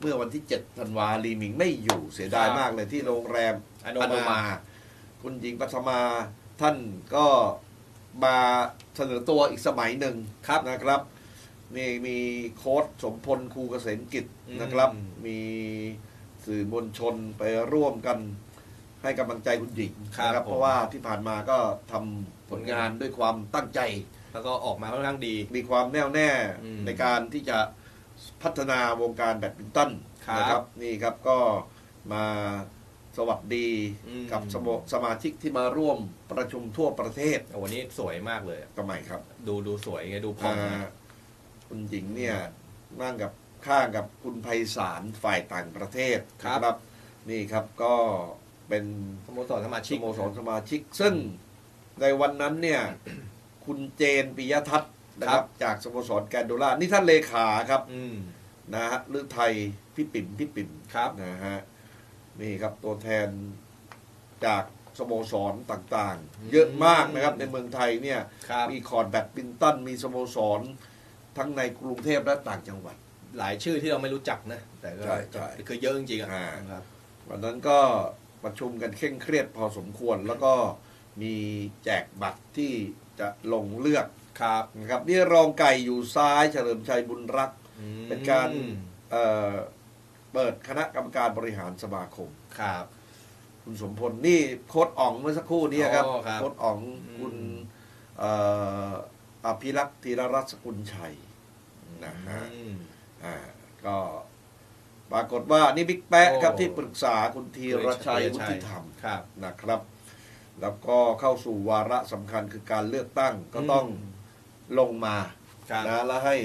เมื่อวันที่7ธันวาลีหมิงไม่อยู่เสียดายครับมากเลยที่โรงแรมออนุนุมามา คุณหญิงปัทมาท่านก็มาเสนอตัวอีกสมัยหนึ่งครับนะครับนี่มีโค้ชสมพลครูเกษมกิจนะครับอืมมีสื่อมวลชนไปร่วมกันให้กำลังใจคุณหญิงครับนะครับผมเพราะว่าที่ผ่านมาก็ทำผลงานด้วยความตั้งใจ แล้วก็ออกมาค่อนข้างดี มีความแน่วแน่อืมในการที่จะ พัฒนาวงการแบดมินตันครับนะครับนี่ครับก็มาสวัสดีอืม กับสโมสมาชิกที่มาร่วมประชุมทั่วประเทศโอ้วันนี้สวยมากเลยอะทำไมครับดูดูสวยไงดูผ่องอ่านะคุณหญิงเนี่ยนั่งกับข้างกับคุณไพศาลฝ่ายต่างประเทศนะนี่ครับก็เป็น สโมสรสมาสชิกโมสรสมาชิกซึ่งในวันนั้นเนี่ย คุณเจนปิยทัศน์ นะครับจากสโมสรแกนโดล่านี่ท่านเลขาครับอืมนะฮะหรือไทยพี่ปิ่มพี่ปิ่มครับนะฮะนี่ครับตัวแทนจากสโมสรต่างๆ เยอะมากนะครับในเมืองไทยเนี่ยครับมีคอร์ดแบดมินตันมีสโมสร ทั้งในกรุงเทพและต่างจังหวัด หลายชื่อที่เราไม่รู้จักนะ แต่ก็ใช่ใช่คือเยอะจริงๆอะอ่าครับวันนั้นก็ประชุมกันเคร่งเครียดพอสมควรแล้วก็มีแจกบัตรที่จะลงเลือก ครับนะครับนี่รองไก่อยู่ซ้ายเฉลิมชัยบุญรักอืมเป็นการเอ่อเปิดคณะกรรมการบริหารสมาคมครับ คุณสมพลนี่โค้ดอ๋องเมื่อสักครู่นี้ครับอ๋อครับโค้ดอ๋องอืมคุณเอ่ออภิรักษ์ธีรรัตน์สกุลชัยนะฮะอืมอ่าก็ปรากฏว่านี่บิ๊กแป๊ะครับโอ้ที่ปรึกษาคุณธีรชัยธีรชัยวุฒิธรรมครับนะครับ แล้วก็เข้าสู่วาระสำคัญคือการเลือกตั้งก็ต้อง ลงมาครับนะแล้วให้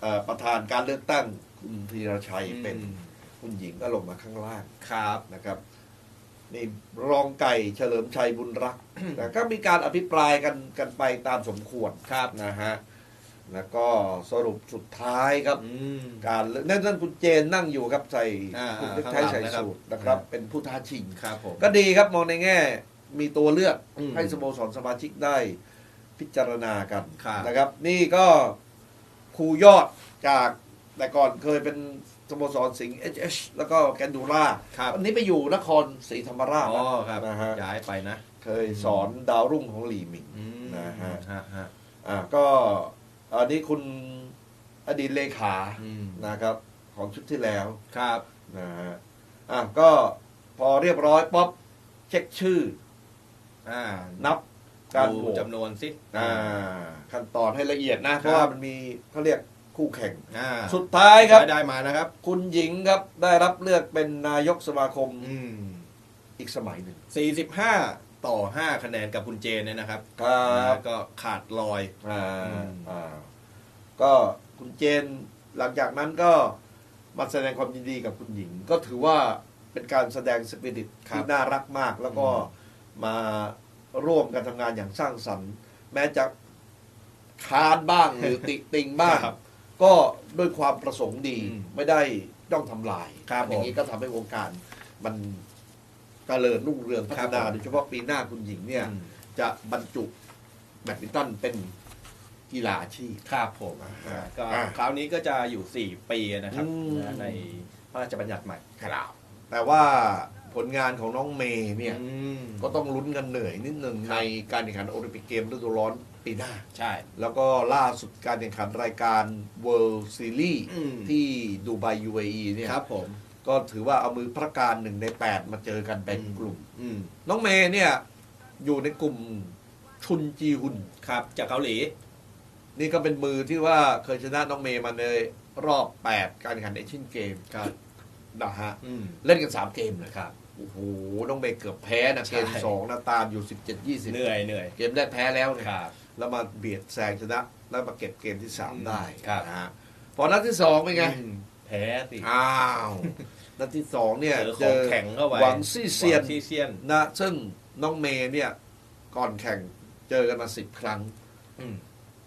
เอ่อประธานการเลือกตั้งคุณธีรชัยเป็นอืมคุณหญิงก็ลงมาข้างล่างครับ นะครับนี่รองไก่เฉลิมชัยบุญรักแต่ก็มีการอภิปรายกันกันไปตามสมควรครับ นะฮะแล้วก็สรุปสุดท้ายครับ อืม การเลือกนั่นนั่นคุณเจนนั่งอยู่ครับใส่อ่าคุณอ่าเล็กไทยข้างหลัใส่งนะครับ สูตรนะครับอ่าเป็นผู้ท้าชิง ครับผม ก็ดีครับมองในแง่ มีตัวเลือกอืม ให้สโมสรสมาชิกได้ พิจารณากันครับนะครับ นี่ก็ครูยอดจากแต่ก่อนเคยเป็นสโมสรสิงห์เอชแล้วก็แกนดูล่าครับวันนี้ไปอยู่นครศรีธรรมราชอ๋อนะครับนะฮะย้ายไปนะ เคยสอนดาวรุ่งของหลีหมิงอืมนะฮะฮะฮะอ่าก็อันนี้คุณอดีตเลขาอืมนะครับ ของชุดที่แล้วครับนะฮะอะก็พอเรียบร้อยป๊อปเช็คชื่อ อ่านับ การดูโหวตจำนวนสิอ่า ขั้นตอนให้ละเอียดนะครับเพราะว่ามันมีเขาเรียกคู่แข่ง อ่าสุดท้ายครับได้มานะครับ คุณหญิงครับได้รับเลือกเป็นนายกสมาคมอืมอีกสมัยหนึ่ง45ต่อ5คะแนนกับคุณเจนเนี่ยนะครับครับนะก็ขาดลอย อ่าอืม อ่าก็คุณเจนหลังจากนั้นก็มาแสดงความยินดีกับคุณหญิง ก็ถือว่าเป็นการแสดงสปิริตที่น่ารักมาก แล้วก็มา ร่วมกันทำงานอย่างสร้างสรรค์ แม้จะค้านบ้างหรือติติงบ้างครับก็ด้วยความประสงค์ดีอืมไม่ได้ต้องทำลายครับอย่างนี้ก็ทำให้วงการมันเจริญรุ่งเรืองพัครัฒบนาผมโดยเฉพาะปีหน้าคุณหญิงเนี่ยอืมจะบรรจุแบดมินตันเป็นกีฬาอาชีพครับผมอ่าก็อ่าคราวนี้ก็จะอยู่ 4 ปีนะครับอืมนะในพระราชบัญญัติใหม่ครับแต่ว่า ผลงานของน้องเมย์เนี่ยอืมก็ต้องลุ้นกันเหนื่อยนิดหนึ่งครับในการแข่งขันโอลิมปิกเกมฤดูร้อนปีหน้า ใช่ แล้วก็ล่าสุดการแข่งขันรายการ World Series อืมที่ดูไบ UAE เนี่ยครับผมก็ถือว่าเอามือพระการหนึ่งใน8มาเจอกันแบ่งอืมกลุ่มอืมน้องเมย์เนี่ย อยู่ในกลุ่มชุนจีฮุนครับ จากเกาหลี นี่ก็เป็นมือที่ว่าเคยชนะน้องเมย์มาในรอบ8การแข่งขันเอเชียนเกมครับนะฮะอืมเล่นกัน3เกมเลยครับ โอ้โหน้องเมย์เกือบแพ้นะใช่เกมสองนะตามอยู่17 20เหนื่อยเหนื่อยเกมแรกแพ้แล้วเนี่ยครับแล้วมาเบียดแซงชนะ แล้วมาเก็บเกมที่อืม3ได้ครับนะฮะพอนัดที่2เป็นไงอืมแพ้สิอ้าวนัดที่2เนี่ยเจอของแข็งเข้าไปหวังซี่เซียนหวังซี่เซียนนะซึ่งน้องเมย์เนี่ย ก่อนแข่งเจอกันมา10ครั้งอืม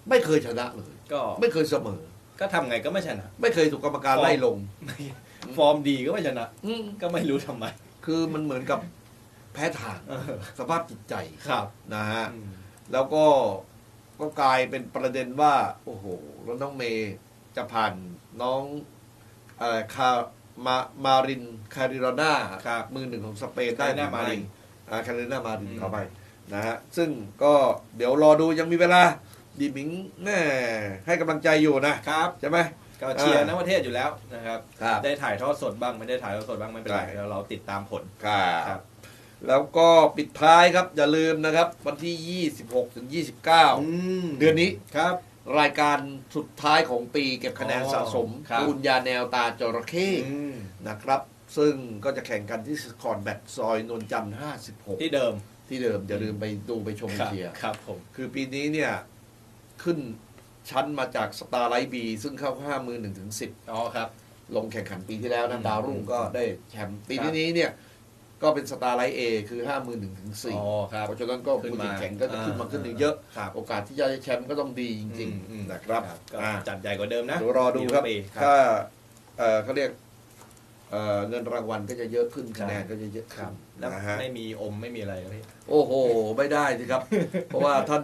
ไม่เคยชนะเลย ก็ไม่เคยเสมอ ก็ทำไงก็ไม่ชนะ ไม่เคยถูกกรรมการไล่ลง ฟอร์มดีก็ไม่ชนะอืมก็ไม่รู้ทำไม คือมันเหมือนกับแพ้ทางเออสภาพจิตใจครับนะฮะอืมแล้วก็ก็กลายเป็นประเด็นว่า โอ้โห แล้วน้องเมย์จะผ่านน้องเอ่อคามามารินคาริโรนาครับมือหนึ่งของสเปนได้คาริหโรรือนามาริไม่นอ่าคาริโรนามารินอืมเข้าไปนะฮะซึ่งก็เดี๋ยวรอดูยังมีเวลาดีหมิงแน่ให้กำลังใจอยู่นะครับใช่ไหม ก็เชียร์อ่านักประเทศอยู่แล้วนะครับ ครับได้ถ่ายทอดสดบ้างไม่ได้ถ่ายทอดสดบ้างไม่เป็นไรได้เดี๋ยวเราติดตามผลครัครับ บ แล้วก็ปิดท้ายครับ อย่าลืมนะครับ วันที่ 26ถึง29เดือนนี้ครับ รายการสุดท้ายของปีเก็บคะแนนอ๋อสะสมครับ ปูนยาแนวตาจระเข้อืมนะครับ ซึ่งก็จะแข่งกันที่สคอร์แบทซอยนนจันทร์ที่เดิม56ที่เดิมอย่าลืมไปดูไปชมครับเชียร์ ครับผม คือปีนี้เนี่ยขึ้น ชั้นมาจากสตาร์ไลท์บีซึ่งเข้าห้ามือหนึ่งถึงสิบอ๋อครับ ลงแข่งขันปีที่แล้วอืนะมดาวรุ่งก็ได้แชมป์ปีครับนี้เนี่ย ก็เป็นสตาร์ไลท์เอคือห้ามือหนึ่งถึงสี่อ๋อครับเพราะฉะนั้นก็ขึ้นผู้มาแข่งก็จะขึ้นมาขึ้นอีกเยอะครับโอกาสที่จะได้แชมป์ก็ต้องดีจริงอืมๆนะครับก็อ่าจัดใหญ่กว่าเดิมนะเดี๋ยวรอดูครับมีทุกปีครัถ้าบเอ่อเขาเรียกเอ่อเงินรางวัลก็จะเยอะขึ้นครับคะแนนก็จะเยอะคขึ้รันบแล้วนะฮะไม่มีอมไม่มีอะไรเลยพี่โอ้โห ไม่ได้สิครับ เพราะว่าท่าน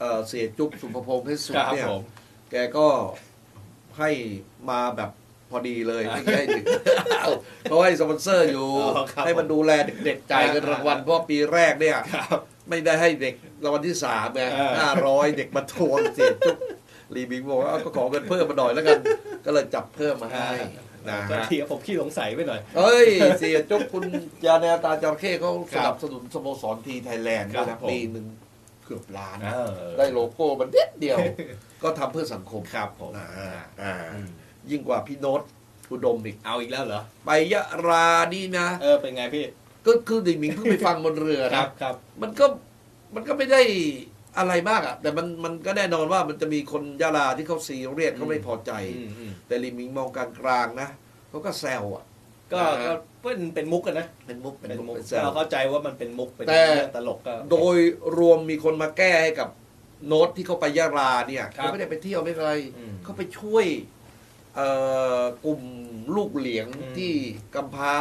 เอ่อเสียจุ๊บสุภพงษ์เพชรสุขเนี่ยผมแกก็ให้มาแบบพอดีเลยไม่ใช่ถึงเพราะให้สปอนเซอร์อยู่อ๋อครับให้มันดูแลเด็กๆจ่ายเงินรางวัลเพราะว่าปีแรกเนี่ยครับไม่ได้ให้เด็กรางวัลที่สามไงอ่าห้าร้อยเด็กมาทวงเสียจุ๊บรีบิงบอกว่าเอาก็ขอเงินเพิ่มมาหน่อยแล้วกัน ก็เลยจับเพิ่มมาให้นะก็ฮะทีผมขี้สงสัยไปหน่อย เอ้ย เสียจุ๊บคุณยาแนวตาจระเข้เขาคสรับนับสนุนสโมสรทีไทยแลนด์ครับนะผมปีหนึ่งเกือบล้าน เออได้โลโก้มันเด็ดเดียว ก็ทำเพื่อสังคมครับผมอ่าอ่าอืมยิ่งกว่าพี่โน้ตอุดมอีก เอาอีกแล้วเหรอ ไปยะรานี่นะ เออ เป็นไงพี่ ก็คือดิหมิงเพิ่งไปฟังบนเรือครันะบครับ มันก็มันก็ไม่ได้อะไรมากอะแต่มันมันก็แน่นอนว่ามันจะมีคนยะลาที่เขาซีเรียสเขาไม่พอใจ อืมอืมแต่ลิมิงมองกลางกลางๆนะเขาก็แซวอะ ก็นะฮะก็เป็นเป็นมุกกันนะเป็นมุกเป็นเป็นมุมุกกเป็นแซวเราเข้าใจว่ามันเป็นมุกเป็นแต่เรื่องตลกก็โดยรวมมีคนมาแก้ให้กับโน้ตที่เขาไปยะลาเนี่ยครับเขาไม่ได้ไปเที่ยวไม่อะไรอืมเขาไปช่วยเอ่อกลุ่มลูกเหลียงอืมที่กำพร้า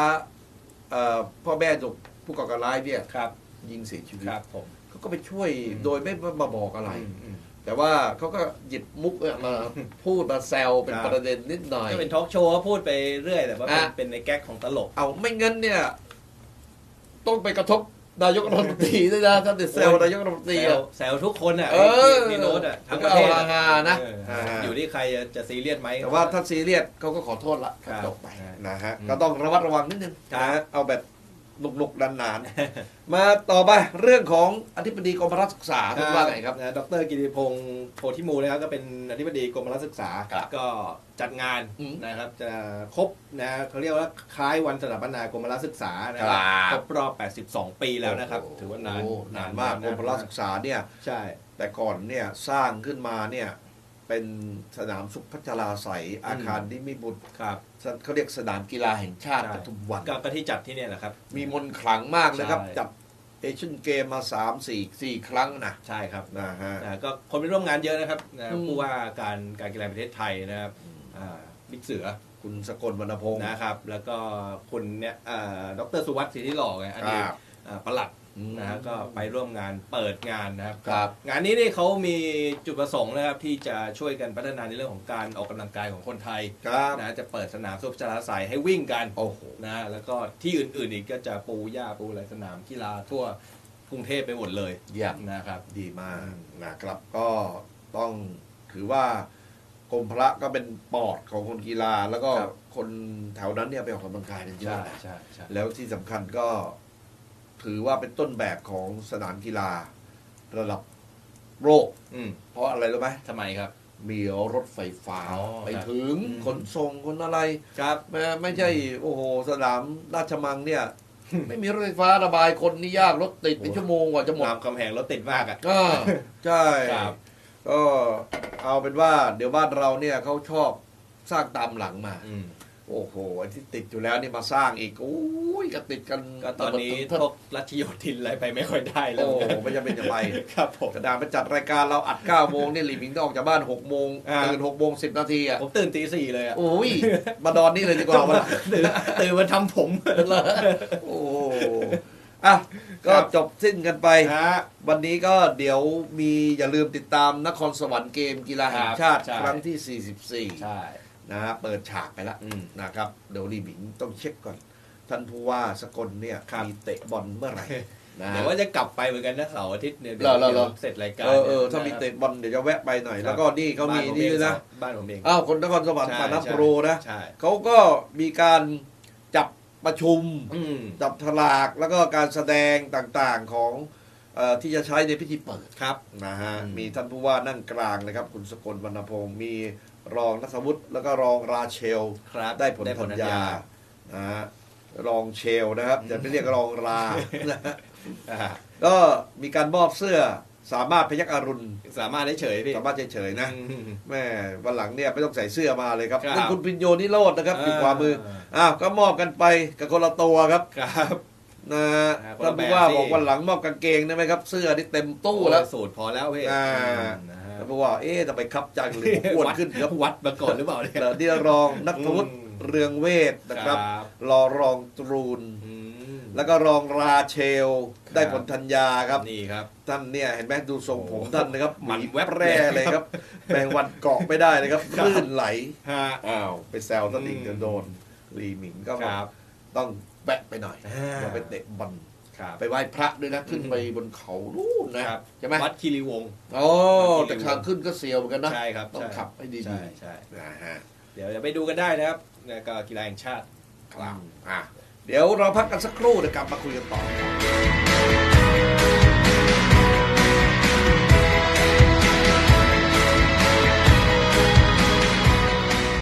เอ่อพ่อแม่ถูกผู้ก่อการร้ายเนี่ยครับยิงเสียชีวิตครับผมเขาก็ไปช่วยอืมโดยไม่มาบอกอะไรอืมอืม แต่ว่าเขาก็หยิบมุกเนี่ยมาพูดมาแซวเป็นครับประเด็นนิดหน่อยก็เป็นทอล์กโชว์ก็พูดไปเรื่อยแต่ว่าเป็นอะเป็นในแก๊กของตลก เอาไม่งั้นเนี่ย ต้องไปกระทบนายกรัฐมนตรีด้วยนะท่านเดแซวโอ้ยนายกรัฐมนตรีแซวอะแซวทุกคนอะเออพี่พี่โน้ตอะทั้งปก็ระเอาเทศอะฮาๆนะเอออ่าอยู่ที่ใครจะจะซีเรียสไหมแต่ว่าถ้าซีเรียสเขาก็ขอโทษละครับจบไปใช่นะฮะอืมก็ต้องระมัดระวังนิดนึงครับนะเอาแบบ หนุกๆนานๆ มาต่อไปเรื่องของอธิบดีกรมพละศึกษาท่านว่าไงครับนะดรกิติพงศ์โพธิมูลนะครับก็เป็นอธิบดีกรมพละศึกษาครับก็จัดงานอืมนะครับจะครบนะเขาเรียกว่าคล้ายวันสถาปนากรมพละศึกษานะครับครับครบรอบ 82 ปีแล้วนะครับ ถือว่านานโอ้นานมากกรมพละศึกษาเนี่ยใช่ แต่ก่อนเนี่ยสร้างขึ้นมาเนี่ยเป็นสนามสุขพัชราใสยอาคารนิมิบุตรครับ เขาเรียกสนามกีฬาแห่งชาติใช่ปทุมวันก็ก็ที่จัดที่เนี่ยแหละครับ มีมนต์ขลังมากนะครับใช่จับเอเชียนเกมมาสามสี่สี่ครั้งนะใช่ครับนะฮะนะก็คนไปร่วมงานเยอะนะครับนะอืมผู้ว่าการการกีฬาแห่งประเทศไทยนะครับอ่าบิ๊กเสือคุณสกลวรรณพงศ์นะครับ แล้วก็คุณเนี่ยอ่าดรสุวัสดิ์ศรีที่หล่อไงอดีตครับอ่าประหลัดอืม นะฮะก็ไปร่วมงานเปิดงานนะครับ ครับ งานนี้นี่เขามีจุดประสงค์นะครับที่จะช่วยกันพัฒนาในเรื่องของการออกกำลังกายของคนไทยครับนะจะเปิดสนามสุขจราสายให้วิ่งกันโอ้โหนะแล้วก็ที่อื่นๆอีกก็จะปูหญ้าปูอะไรสนามกีฬาทั่วกรุงเทพไปหมดเลยเยี่ยมนะครับ ดีมากนะครับก็ต้องถือว่ากรมพระก็เป็นปอดของคนกีฬา แล้วก็ครับ คนแถวนั้นเนี่ยไปออกกำลังกายกันเยใช่อะนะใช่ใช่แล้วที่สำคัญก็ ถือว่าเป็นต้นแบบของสนามกีฬาระดับโลกอืมเพราะอะไรรู้ไหมทำไมครับ มีรถไฟฟ้า อ๋อไปครับถึงอืม ขนส่งคนอะไร ครับ ไม่ไม่ใช่ โอ้โห สนามราชมังเนี่ย ไม่มีรถไฟฟ้าระบายคนนี่ยากรถติดเป็นโอ้ ชั่วโมงกว่าจะหมดรามคำแหงรถติดมากอะก็ใช่ครับ ก็เอาเป็นว่า เดี๋ยวบ้านเราเนี่ยเขาชอบสร้างตามหลังมา อืม โอ้โหไอ้ที่ติดอยู่แล้วนี่มาสร้างอีกโอ้ยก็ติดกันก็ตอนนี้ทพวกลัทธิโยธินอะไรไปไม่ค่อยได้แล้วโอ้โหไม่จะเป็นจะไปครับผมกระดาษไปจัดรายการเราอัด9โมงนี่หลีมิงต้องออกจากบ้าน6โมงอ่าตื่น6โมง10นาทีอะผมตื่นตีสี่เลยอะโอ้ยมาดอนนี่เลยดีกว่าวันหลังตื่นตื่นมาทำผมโอ้อะก็ครับจบสิ้นกันไปนะฮะวันนี้ก็เดี๋ยวมีอย่าลืมติดตามนครสวรรค์เกมกีฬาแห่งชาติใช่ครั้งที่ใช่44 นะฮะเปิดฉากไปแล้วอืมนะครับ เดี๋ยวลีหมิงต้องเช็คก่อน ท่านผู้ว่าสกลเนี่ยครับมีเตะบอลเมื่อไหร่นะเดี๋ยวว่าจะกลับไปเหมือนกันนะเสาร์อาทิตย์เนี่ยเหรอเหรอเหรอเสร็จรายการเออเออถ้ามีนี่ยเตะบอลเดี๋ยวจะแวะไปหน่อยครับแล้วก็นี่เขามีบ้ผนี่องด้วยนะบ้านผมเองอ้าวคนนครสวรรค์ใช่ปานาใช่โปรนะใช่เขาก็มีการจับประชุมอืมจับฉลากแล้วก็การแสดงต่างๆของเออที่จะใช้ในพิธีเปิดครับนะฮะอืมมีท่านผู้ว่านั่งกลางนะครับ คุณสกลวรรณพงศ์มี รองนัทวุฒิแล้วก็รองราเชล ครับได้ผลได้ผธัลญธัญญาญานะฮะรองเชลนะครับจะไม่เรียกรองรานะฮะอ่าก็มีการมอบเสื้อสามารถพยักอรุณ สามารถได้เฉยพี่ สามารถเฉยๆนะอืม แม่วันหลังเนี่ยไม่ต้องใส่เสื้อมาเลยครับครับนั่นคุณพิญโยนิโรธนะครับอ่าอยู่ขวามืออ้าวก็มอบกันไปกับคนละตัวครับครับ นะฮะอ่าคนท่าละนผู้ว่าแบบสิ บอกวันหลังมอบกางเกงได้ไหมครับ เสื้อนี่เต็มตู้แล้วสูตรพอแล้วพี่อ่า นะ ฮะท่านผู้ว่าเอ๊ะทำไมครับจังเลยอ้วนขึ้นครับวัดมาก่อนหรือเปล่าเนี่ยเดี๋ยวนี่รองนัทวุฒิอืมเรืองเวทนะครับครับรอรองตรูนอืมแล้วก็รองราเชลครับได้ผลธัญญาครับนี่ครับ ท่านเนี่ยเห็นไหมดูทรงผมโอ้ท่านนะครับมันหแวบแร่เลยครับแมงวันเกาะไม่ได้เลยครับครับลื่นไหลฮะอ้าวไปแซวท่านอีกอืมจะโดนลีหมิงก็ครับต้องแบะไปหน่อยอ่าอย่าไปเตะบอล ครับ ไปไหว้พระด้วยนะขึ้นอืมไปบนเขานู่นนะ ครับใช่ไหมวัดคีรีวงศ์โอ้วัดแต่คีรีวงศ์ทางขึ้นก็เสียวเหมือนกันนะใช่ครับต้องใช่ ขับให้ดีใช่ใช่ๆนะฮะเดี๋ยวจะไปดูกันได้นะครับแล้วก็กีฬาแห่งชาติ ครับอะเดี๋ยวเราพักกันสักครู่เดี๋ยวกลับมาคุยกันต่อ